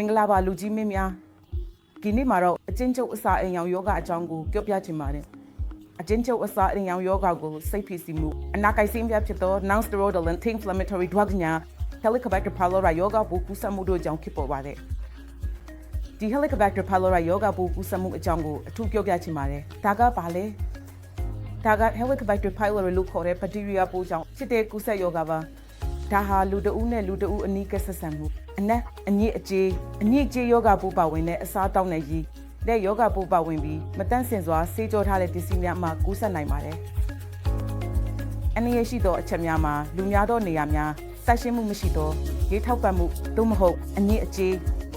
မင်္ဂလာပါလူကြီးမင်းများဒီနေ့မှာတော့အချင်းချုပ်အစာအိမ်ရောင်ယောဂအကြောင်းကိုပြောပြချင်ပါတယ်အချင်းချုပ်အစာအိမ်ရောင်ယောဂကိုစိတ်ဖိစီမှုအနာကိုက်စင်းပြဖြစ်သော non-steroidal anti-inflammatory drug ညာ Helicobacter pylori ယောဂပိုးကူးစက်မှုတို့ကြောင့်ဖြစ်ပေါ်ပါတယ်ဒီ Helicobacter pylori ယောဂပိုးကူးစက်မှုအကြောင်းကိုအထူးပြောပြချင်ပါတယ်ဒါကဘာလဲဒါက Helicobacter pylori လို့ခေါ်တဲ့ bacteria ပိုးကြောင့်ဖြစ်တဲ့ကူးစက်ယောဂပါ ဒါဟာလူတဦးနဲ့လူတဦးအနီးကပ်ဆက်ဆံမှုအနက်အညစ်အကြေးအညစ်အကြေးယောဂပိုးပါဝင်တဲ့အစားတောက်နဲ့ရည်တဲ့ယောဂပိုးပါဝင်ပြီးမတန့်စင်စွာဆေးကြောထားတဲ့ပစ္စည်းများမှကူးစက်နိုင်ပါတယ်အနေရရှိသောအချက်များမှာလူများသောနေရာများဆက်ရှင်းမှုမရှိသောရေထောက်ပံ့မှုသို့မဟုတ်အညစ်အကြေး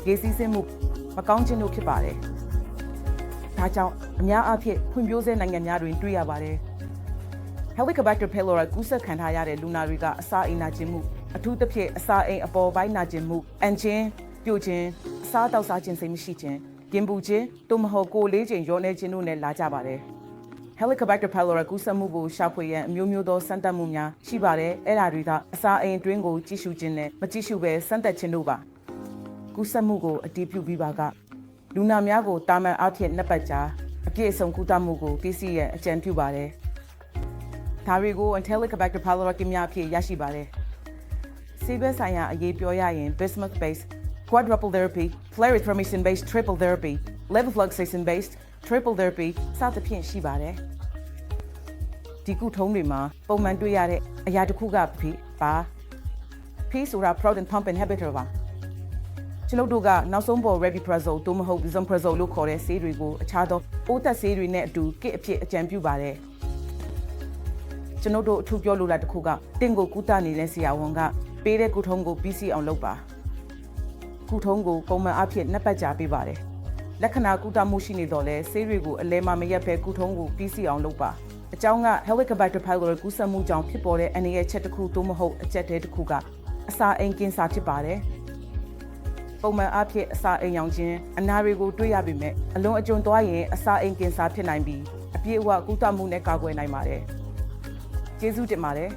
ရေစီးဆင်းမှုမကောင်းခြင်းတို့ဖြစ်ပါတယ်ဒါကြောင့်အများအားဖြင့်ဖွံ့ဖြိုးဆဲနိုင်ငံများတွင်တွေ့ရပါတယ် Helicobacter pylori ကူးစက်ခံထားရတဲ့လူနာတွေကအစာအိမ်နာကျင်မှုအထူးသဖြင့်အစာအိမ်အပေါ်ပိုင်းနာကျင်မှုအန်ချင်းပြိုခြင်းအစာတောက်စားခြင်းစိတ်မရှိခြင်းပြင်ပူခြင်းသို့မဟုတ်ကိုယ်လေးချိန်ရောနေခြင်းတို့နဲ့လာကြပါတယ် Helicobacter pylori ကူးစက်မှုကိုရှာဖွေရန်အမျိုးမျိုးသောစမ်းသပ်မှုများရှိပါတယ်အဲ့ဒါတွေကအစာအိမ်အတွင်းကိုကြည့်ရှုခြင်းနဲ့မကြည့်ရှုဘဲစမ်းသပ်ခြင်းတို့ပါကူးစက်မှုကိုအတည်ပြုပြီးပါကလူနာများကိုတာမန်အားဖြင့်နှစ်ပတ်ကြာအပြည့်အစုံကုသမှုကိုသိသိရန်အကြံပြုပါတယ် ဒါတွေကို Helicobacter pylori ကများအဖြစ်ရရှိပါတယ်။ဆေးဘက်ဆိုင်ရာအရေးပြောရရင် bismuth based quadruple therapy, clarithromycin based triple therapy, levofloxacin based triple therapy စသဖြင့်ရှိပါတယ်။ဒီကုထုံးတွေမှာပုံမှန်တွေ့ရတဲ့အရာတစ်ခုကဖိပါဖိဆိုတာ proton pump inhibitor ပါကျွန်ုပ်တို့ကနောက်ဆုံးပေါ် Rabiprazole သို့မဟုတ် Zomeprazole လို့ခေါ်တဲ့ဆေးတွေကိုအခြားသောပိုးသက်ဆေးတွေနဲ့အတူကစ်အဖြစ်အကြံပြုပါတယ်။ ကျွန်ုပ်တို့အထူးပြောလိုတာတစ်ခုကတင့်ကိုကုသနေတဲ့ဆရာဝန်ကပေးတဲ့ကုထုံးကိုပြီးစီအောင်လုပ်ပါကုထုံးကိုပုံမှန်အဖြစ်နှစ်ပတ်ကြာပေးပါတယ်လက္ခဏာကုသမှုရှိနေတော့လဲဆေးတွေကိုအလဲမမရက်ပဲကုထုံးကိုပြီးစီအောင်လုပ်ပါအကြောင်းက Helicobacter pylori ကူးစက်မှုကြောင့်ဖြစ်ပေါ်တဲ့အနေရဲ့ချက်တစ်ခုသို့မဟုတ်အချက်တဲတစ်ခုကအစာအိမ်ကင်ဆာဖြစ်ပါတယ်ပုံမှန်အဖြစ်အစာအိမ်ရောင်ခြင်းအနာတွေကိုတွေ့ရပေမဲ့အလွန်အကျွံသွားရင်အစာအိမ်ကင်ဆာဖြစ်နိုင်ပြီးအပြည့်အဝကုသမှုနဲ့ကာကွယ်နိုင်ပါတယ် ကျေးဇူးတင်ပါတယ်